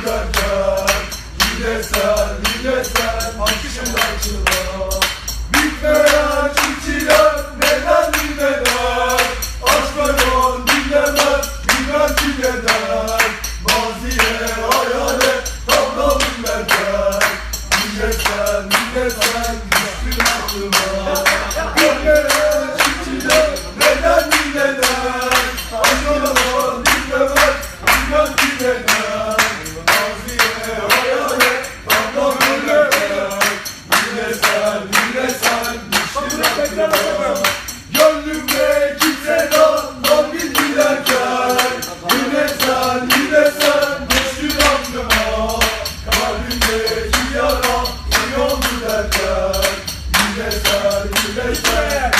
giderler Gideser gideser Akşamdakçılar Bitmeyen çiftçiler Neden gideler Aşk veren dinlemez Bilmem ki neden. Maziye hayale Tabla bilmeden Gideser gideser yara, yol giderken Yine sen, yine